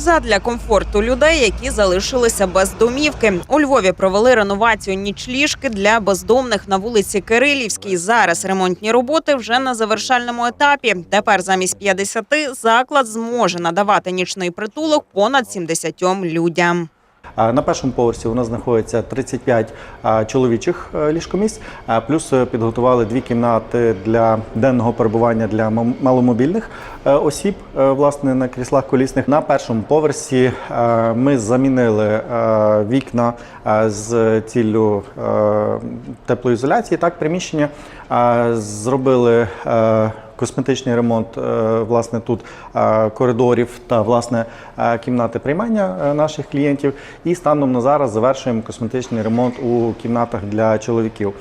Задля комфорту людей, які залишилися без домівки. У Львові провели реновацію нічліжки для бездомних на вулиці Кирилівській. Зараз ремонтні роботи вже на завершальному етапі. Тепер замість 50 заклад зможе надавати нічний притулок понад 70 людям. На першому поверсі у нас знаходиться 35 а, чоловічих е, ліжкомісць, плюс е, підготували дві кімнати для денного перебування для маломобільних е, осіб, власне, на кріслах колісних. На першому поверсі ми замінили вікна з ціллю теплоізоляції, так, приміщення, зробили косметичний ремонт е, власне тут е, коридорів та власне е, кімнати приймання наших клієнтів. І станом на зараз завершуємо косметичний ремонт у кімнатах для чоловіків.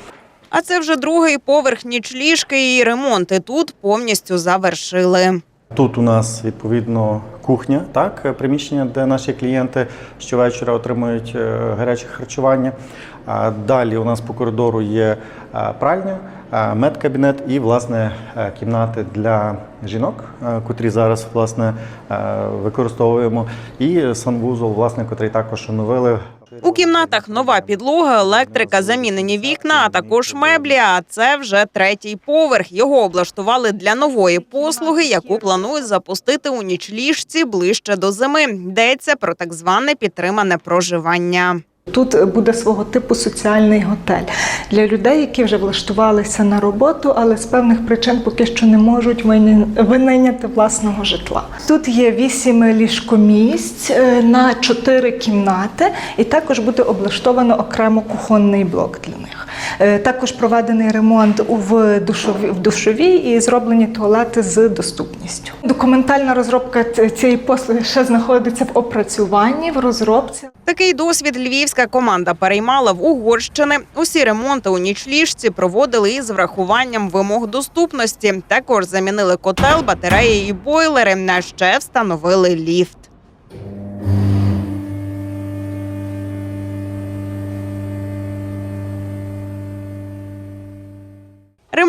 А це вже другий поверх нічліжки і ремонти тут повністю завершили. Тут у нас відповідно кухня, так е, приміщення, де наші клієнти щовечора отримують е, гаряче харчування. Далі у нас по коридору є е, пральня, медкабінет і власне кімнати для жінок, котрі зараз власне використовуємо. І санвузол, власне, котрий також оновили. У кімнатах нова підлога, електрика, замінені вікна, а також меблі. А це вже третій поверх. Його облаштували для нової послуги, яку планують запустити у нічліжці ближче до зими. Йдеться про так зване підтримане проживання. Тут буде свого типу соціальний готель для людей, які вже влаштувалися на роботу, але з певних причин поки що не можуть винайняти власного житла. Тут є вісім ліжкомісць е, на чотири кімнати, і також буде облаштовано окремо кухонний блок для них. Е, Також проведений ремонт в душові в душовій і зроблені туалети з доступністю. Документальна розробка цієї послуги ще знаходиться в опрацюванні в розробці. Такий досвід львівська команда переймала в Угорщини. Усі ремонти у нічліжці проводили із врахуванням вимог доступності. Також замінили котел, батареї і бойлери. На ще встановили ліфт.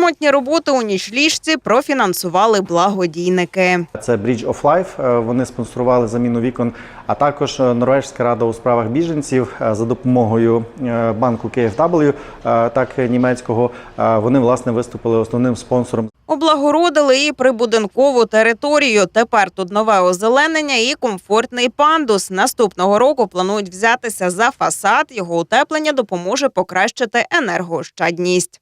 Ремонтні роботи у нічліжці профінансували благодійники. Це Bridge of Life. е, Вони спонсорували заміну вікон, а також е, Норвежська рада у справах біженців е, за допомогою банку KFW, так німецького. Вони власне виступили основним спонсором Облагородили і прибудинкову територію. Тепер тут нове озеленення і комфортний пандус. Наступного року планують взятися за фасад. Його утеплення допоможе покращити енергоощадність.